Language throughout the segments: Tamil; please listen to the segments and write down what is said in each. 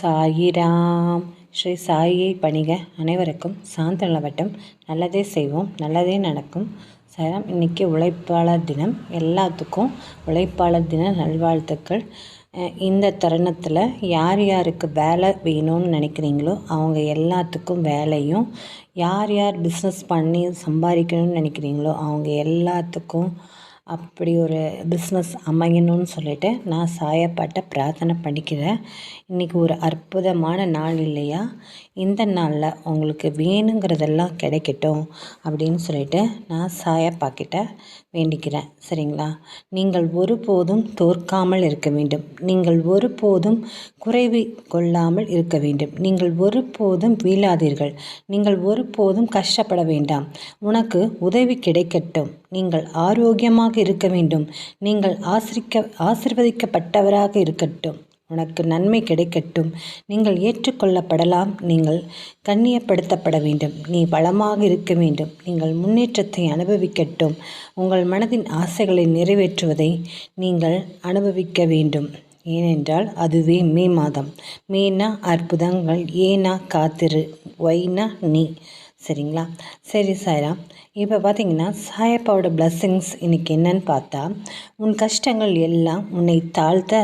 சாயிராம் ஸ்ரீ சாயியை பணிக. அனைவருக்கும் சாந்தளவட்டம். நல்லதே செய்வோம். நல்லதே நடக்கும். சாயிராம் இன்றைக்கி உழைப்பாளர் தினம். எல்லாத்துக்கும் உழைப்பாளர் தின நல்வாழ்த்துக்கள். இந்த தருணத்தில் யார் யாருக்கு வேலை வேணும்னு நினைக்கிறீங்களோ அவங்க எல்லாத்துக்கும் வேலையும் யார் யார் பிஸ்னஸ் பண்ணி சம்பாதிக்கணும்னு நினைக்கிறீங்களோ அவங்க எல்லாத்துக்கும் அப்படி ஒரு பிஸ்னஸ் அமையணும்னு சொல்லிட்டு நான் சாயப்பாட்ட பிரார்த்தனை பண்ணிக்கிறேன். இன்றைக்கி ஒரு அற்புதமான நாள் இல்லையா? இந்த நாளில் உங்களுக்கு வேணுங்கிறதெல்லாம் கிடைக்கட்டும் அப்படின்னு சொல்லிட்டு நான் சாயப்பாக்கிட்ட வேண்டிக்கிறேன். சரிங்களா? நீங்கள் ஒருபோதும் தோற்காமல் இருக்க வேண்டும். நீங்கள் ஒருபோதும் குறைவு கொள்ளாமல் இருக்க வேண்டும். நீங்கள் ஒருபோதும் வீழாதீர்கள். நீங்கள் ஒருபோதும் கஷ்டப்பட வேண்டாம். உனக்கு உதவி கிடைக்கட்டும். நீங்கள் ஆரோக்கியமாக இருக்க வேண்டும். நீங்கள் ஆசிரிக்க ஆசிர்வதிக்கப்பட்டவராக இருக்கட்டும். உனக்கு நன்மை கிடைக்கட்டும். நீங்கள் ஏற்றுக்கொள்ளப்படலாம். நீங்கள் கண்ணியப்படுத்தப்பட வேண்டும். நீ வளமாக இருக்க வேண்டும். நீங்கள் முன்னேற்றத்தை அனுபவிக்கட்டும். உங்கள் மனதின் ஆசைகளை நிறைவேற்றுவதை நீங்கள் அனுபவிக்க வேண்டும். ஏனென்றால் அதுவே மே மாதம். மேனா அற்புதங்கள். ஏனா காத்திரு. ஒய்னா நீ. சரிங்களா? சரி சாய்ரா. இப்போ பார்த்தீங்கன்னா சாயப்பாவோட பிளஸ்ஸிங்ஸ் இன்றைக்கி என்னன்னு பார்த்தா உன் கஷ்டங்கள் எல்லாம் உன்னை தாழ்த்த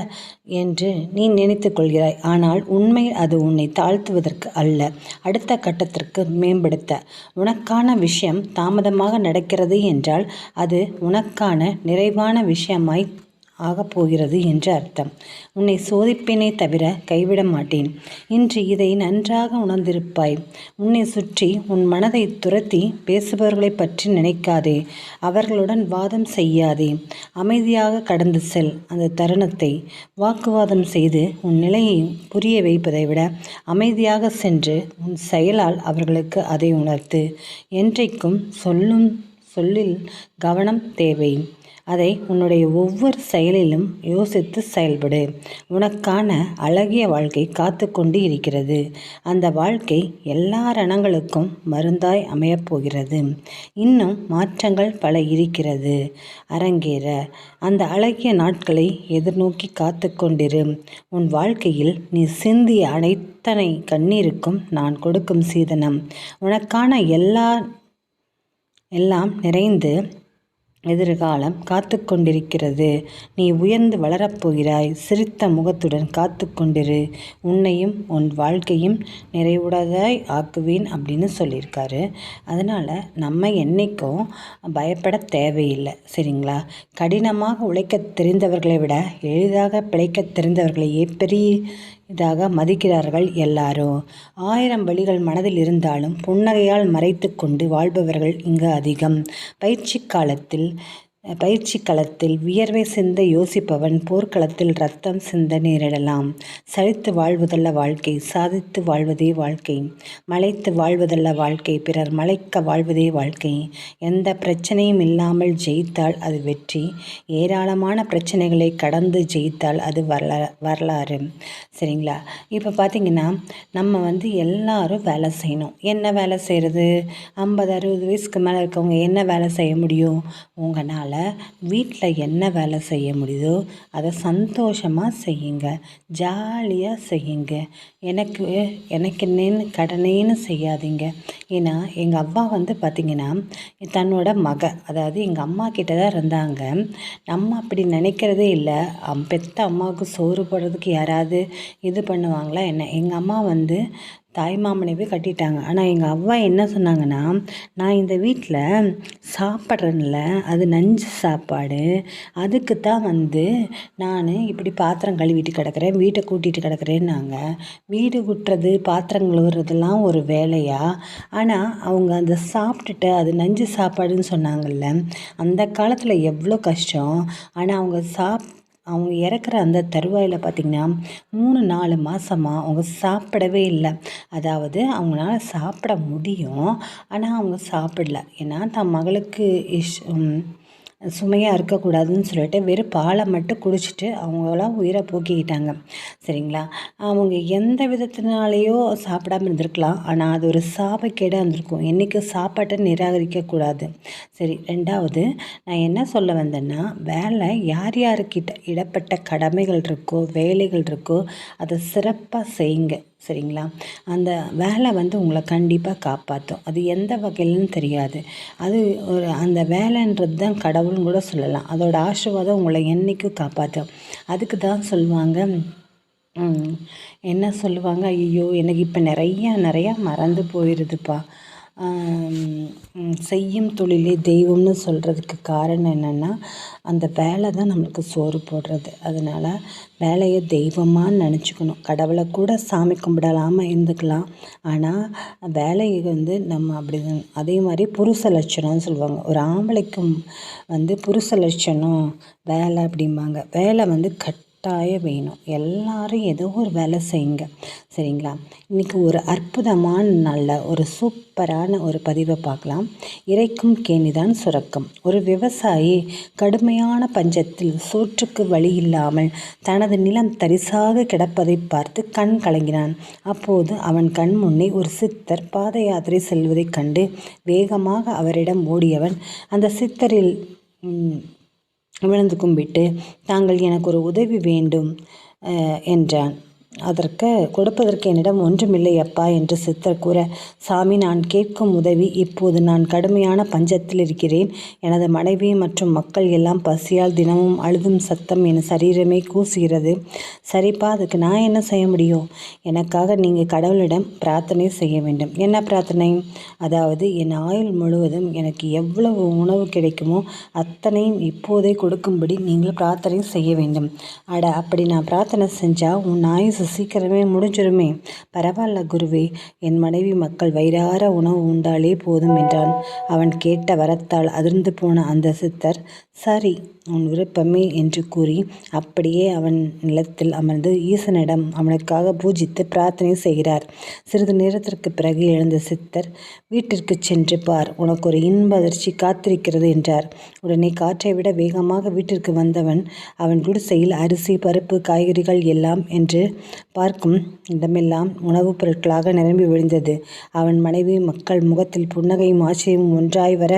என்று நீ நினைத்து கொள்கிறாய். ஆனால் உண்மையில் அது உன்னை தாழ்த்துவதற்கு அல்ல அடுத்த கட்டத்திற்கு மேம்படுத்த. உனக்கான விஷயம் தாமதமாக நடக்கிறது என்றால் அது உனக்கான நிறைவான விஷயமாய் ஆகப் போகிறது என்று அர்த்தம். உன்னை சோதிப்பேனே தவிர கைவிட மாட்டேன். இன்று இதை நன்றாக உணர்ந்திருப்பாய். உன்னை சுற்றி உன் மனதை துரத்தி பேசுபவர்களை பற்றி நினைக்காதே. அவர்களுடன் வாதம் செய்யாதே. அமைதியாக கடந்து செல் அந்த தருணத்தை. வாக்குவாதம் செய்து உன் நிலையை புரிய வைப்பதை விட அமைதியாக சென்று உன் செயலால் அவர்களுக்கு அதை உணர்த்து. என்றைக்கும் சொல்லும் சொல்லில் கவனம் தேவை. அதை உன்னுடைய ஒவ்வொரு செயலிலும் யோசித்து செயல்படு. உனக்கான அழகிய வாழ்க்கை காத்து கொண்டு இருக்கிறது. அந்த வாழ்க்கை எல்லா ரணங்களுக்கும் மருந்தாய் அமையப்போகிறது இன்னும் மாற்றங்கள் பல இருக்கிறது. அரங்கேற. அந்த அழகிய நாட்களை எதிர்நோக்கி காத்து கொண்டிரு. உன் வாழ்க்கையில் நீ சிந்திய அனைத்தனை கண்ணீருக்கும் நான் கொடுக்கும் சீதனம். உனக்கான எல்லா எல்லாம் நிறைந்து எதிர்காலம் காத்து கொண்டிருக்கிறது நீ உயர்ந்து வளரப்போகிறாய் சிரித்த முகத்துடன் காத்து கொண்டிரு உன்னையும் உன் வாழ்க்கையும் நிறைவுடதாய் ஆக்குவேன் அப்படின்னு சொல்லியிருக்காரு. அதனால் நம்ம என்றைக்கும் பயப்பட தேவையில்லை சரிங்களா? கடினமாக உழைக்க தெரிந்தவர்களை விட எளிதாக பிழைக்க தெரிந்தவர்களையே பெரிய இதாக மதிக்கிறார்கள் எல்லாரும் ஆயிரம் வழிகள் மனதில் இருந்தாலும் புன்னகையால் மறைத்து கொண்டு வாழ்பவர்கள் இங்கு அதிகம். பயிற்சி காலத்தில் பயிற்சி களத்தில் வியர்வை சிந்த யோசிப்பவன் போர்க்களத்தில் ரத்தம் சிந்த நேரிடலாம். சலித்து வாழ்வதல்ல வாழ்க்கை சாதித்து வாழ்வதே வாழ்க்கை. மலைத்து வாழ்வதல்ல வாழ்க்கை பிறர் மலைக்க வாழ்வதே வாழ்க்கை. எந்த பிரச்சனையும் இல்லாமல் ஜெயித்தால் அது வெற்றி. ஏராளமான பிரச்சனைகளை கடந்து ஜெயித்தால் அது வரலா வரலாறு. சரிங்களா? இப்போ பார்த்தீங்கன்னா நம்ம வந்து எல்லாரும் வேலை செய்யணும். என்ன வேலை செய்கிறது ஐம்பது அறுபது வயசுக்கு மேலே இருக்கவங்க என்ன வேலை செய்ய முடியும்? உங்களால் வீட்டில் என்ன வேலை செய்ய முடியுதோ அதை சந்தோஷமாக செய்யுங்க. ஜாலியாக செய்யுங்க. எனக்கு எனக்கு என்னன்னு கடனேன்னு செய்யாதீங்க. ஏன்னா எங்கள் அப்பா வந்து பார்த்திங்கன்னா தன்னோட மக அதாவது எங்கள் அம்மா கிட்ட தான் இருந்தாங்க. நம்ம அப்படி நினைக்கிறதே இல்லை. பெத்த அம்மாவுக்கு சோறு போடுறதுக்கு யாராவது இது பண்ணுவாங்களா என்ன? எங்கள் அம்மா வந்து தாய் மாமனைவே கட்டிட்டாங்க. ஆனால் எங்கள் அவ்வா என்ன சொன்னாங்கன்னா நான் இந்த வீட்டில் சாப்பிட்றேன்ல அது நஞ்சு சாப்பாடு. அதுக்கு தான் வந்து நான் இப்படி பாத்திரம் கழுவிட்டு கிடக்கிறேன் வீட்டை கூட்டிகிட்டு கிடக்கிறேன்னாங்க. வீடு குட்டுறது பாத்திரம் கழுவுறதெல்லாம் ஒரு வேலையா? ஆனால் அவங்க அந்த சாப்பிட்டுட்டு அது நஞ்சு சாப்பாடுன்னு சொன்னாங்கல்ல அந்த காலத்தில் எவ்வளோ கஷ்டம். ஆனால் அவங்க சாப் அவங்க இறக்குற அந்த தருவாயில் பார்த்திங்கன்னா மூணு நாலு மாதமாக அவங்க சாப்பிடவே இல்லை. அதாவது அவங்களால சாப்பிட முடியும். ஆனால் அவங்க சாப்பிடல. ஏன்னா தன் மகளுக்கு இஷ் சுமையாக இருக்கக்கூடாதுன்னு சொல்லிட்டு வெறும் பாலை மட்டும் குடிச்சிட்டு அவங்களாம் உயிரை போக்கிக்கிட்டாங்க. சரிங்களா? அவங்க எந்த விதத்தினாலேயோ சாப்பிடாம இருந்திருக்கலாம். ஆனால் அது ஒரு சாபக்கேடாக இருந்திருக்கும். என்றைக்கு சாப்பாட்டை நிராகரிக்கக்கூடாது. சரி ரெண்டாவது நான் என்ன சொல்ல வந்தேன்னா வேலை யார் யாருக்கிட்ட இடப்பட்ட கடமைகள் இருக்கோ வேலைகள் இருக்கோ அதை சிறப்பாக செய்யுங்க. சரிங்களா? அந்த வேலை வந்து உங்களை கண்டிப்பாக காப்பாற்றும் அது எந்த வகையிலன்னு தெரியாது. அது ஒரு அந்த வேலைன்றது தான் கடவுள்னு கூட சொல்லலாம். அதோட ஆசீர்வாதம் உங்களை என்றைக்கும் காப்பாற்றும் அதுக்கு தான் சொல்லுவாங்க என்ன சொல்லுவாங்க? ஐயோ எனக்கு இப்போ நிறையா நிறையா மறந்து போயிடுதுப்பா செய்யும் தொழிலே தெய்வம்னு சொல்கிறதுக்கு காரணம் என்னென்னா அந்த வேலை தான் நம்மளுக்கு சோறு போடுறது. அதனால் வேலையை தெய்வமாக நினச்சிக்கணும். கடவுளை கூட சாமி கும்பிடலாமல் இருந்துக்கலாம். ஆனால் வேலையை வந்து நம்ம அப்படி அதே மாதிரி புருஷ லட்சணம்னு சொல்லுவாங்க. ஒரு ஆம்பளைக்கும் வந்து புருஷ லட்சணம் வேலை அப்படிம்பாங்க. வேலை வந்து கட் கட்டாயம் வேணும். எல்லாரும் ஏதோ ஒரு வேலை செய்யுங்க. சரிங்களா? இன்றைக்கி ஒரு அற்புதமான நல்ல ஒரு சூப்பரான ஒரு பதிவை பார்க்கலாம். இறைக்கும் கேணிதான் சுரக்கும். ஒரு விவசாயி கடுமையான பஞ்சத்தில் சோற்றுக்கு வழி இல்லாமல் தனது நிலம் தரிசாக கிடப்பதை பார்த்து கண் கலங்கினான். அப்போது அவன் கண் முன்னே ஒரு சித்தர் பாத யாத்திரை செல்வதைக் கண்டு வேகமாக அவரிடம் ஓடியவன் அந்த சித்தரில் விழுந்து கும்பிட்டு தாங்கள் எனக்கு ஒரு உதவி வேண்டும் என்றான். அதற்கு கொடுப்பதற்கு என்னிடம் ஒன்றுமில்லை அப்பா என்று சித்தர் கூற சாமி நான் கேட்கும் உதவி இப்போது நான் கடுமையான பஞ்சத்தில் இருக்கிறேன். எனது மனைவி மற்றும் மக்கள் எல்லாம் பசியால் தினமும் அழுதும் சத்தம் என் சரீரமே கூசுகிறது. சரிப்பா அதுக்கு நான் என்ன செய்ய முடியும்? எனக்காக நீங்கள் கடவுளிடம் பிரார்த்தனை செய்ய வேண்டும். என்ன பிரார்த்தனை? அதாவது என் ஆயுள் முழுவதும் எனக்கு எவ்வளவு உணவு கிடைக்குமோ அத்தனையும் இப்போதே கொடுக்கும்படி நீங்கள் பிரார்த்தனை செய்ய வேண்டும். அட அப்படி நான் பிரார்த்தனை செஞ்சால் உன் ஆயுசு சீக்கிரமே முடிஞ்சிருமே. பரவாயில்ல குருவே என் மனைவி மக்கள் வயிறார உணவு உண்டாலே போதும் என்றான். அவன் கேட்ட வரத்தால் அதிர்ந்து போன அந்த சித்தர் சரி உன் விருப்பமே என்று கூறி அப்படியே அவன் நிலத்தில் அமர்ந்து ஈசனிடம் அவனுக்காக பூஜித்து பிரார்த்தனை செய்கிறார். சிறிது நேரத்திற்கு பிறகு எழுந்த சித்தர் வீட்டிற்கு சென்று பார் உனக்கு ஒரு இன்ப அதிர்ச்சி காத்திருக்கிறது என்றார். உடனே காற்றை விட வேகமாக வீட்டிற்கு வந்தவன் அவன் குடிசையில் அரிசி பருப்பு காய்கறிகள் எல்லாம் என்று பார்க்கும் இடமெல்லாம் உணவுப் பொருட்களாக நிரம்பி விழுந்தது. அவன் மனைவி மக்கள் முகத்தில் புன்னகையும் ஆச்சரியமும் ஒன்றாய் வர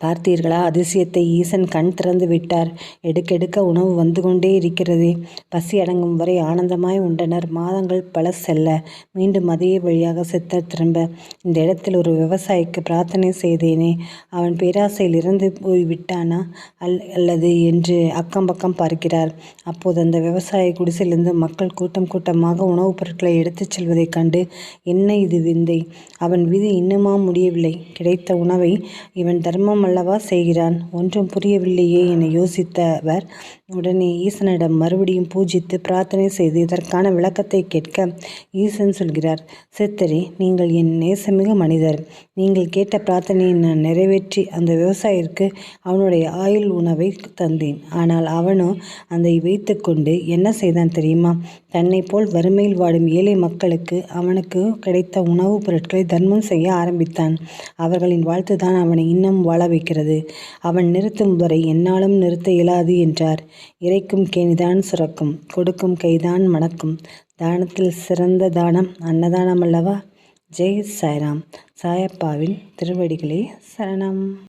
பார்த்தீர்களா? அதிசயத்தை ஈசன் கண் திறந்து விட்டார். எடுக்கெடுக்க உணவு வந்து கொண்டே இருக்கிறது. பசி அடங்கும் வரை ஆனந்தமாய் உண்டனர். மாதங்கள் பல செல்ல. மீண்டும் அதே வழியாக சித்தர் திரும்ப இந்த இடத்தில் ஒரு விவசாயிக்கு பிரார்த்தனை செய்தேனே. அவன் பேராசையில் இறந்து போய் விட்டானா? அல் அல்லது? என்று அக்கம் பக்கம் பார்க்கிறார். அப்போது அந்த விவசாய குடிசையிலிருந்து மக்கள் கூட்டம் கூட்டமாக உணவுப் பொருட்களை எடுத்துச் செல்வதைக் கண்டு என்ன இது விந்தை? அவன் விதி இன்னுமா முடியவில்லை. கிடைத்த உணவை இவன் தர்மம் அல்லவா செய்கிறான்? ஒன்றும் புரியவில்லையே என யோசித்தவர் உடனே ஈசனிடம் மறுபடியும் பூஜித்து பிரார்த்தனை செய்து இதற்கான விளக்கத்தை கேட்க ஈசன் சொல்கிறார் சித்தரே நீங்கள் என் நேசமிகு மனிதர். நீங்கள் கேட்ட பிரார்த்தனையை நான் நிறைவேற்றி அந்த விவசாயிற்கு அவனுடைய ஆயுள் உணவை தந்தேன். ஆனால் அவனோ அதை வைத்துக்கொண்டு என்ன செய்தான் தெரியுமா? தன்னை போல் வறுமையில் வாடும் ஏழை மக்களுக்கு அவனுக்கு கிடைத்த உணவுப் பொருட்களை தர்மம் செய்ய ஆரம்பித்தான். அவர்களின் வாழ்த்து தான் அவனை இன்னும் வாழ வைக்கிறது. அவன் நிறுத்தும் வரை என்னாலும் நிறுத்த இயலாது என்றார். இறைக்கும் கேணிதான் சுரக்கும் கொடுக்கும் கைதான் மணக்கும். தானத்தில் சிறந்த தானம் அன்னதானம் அல்லவா ஜெய் சாய்ராம். சாயப்பாவின் திருவடிகளே சரணம்.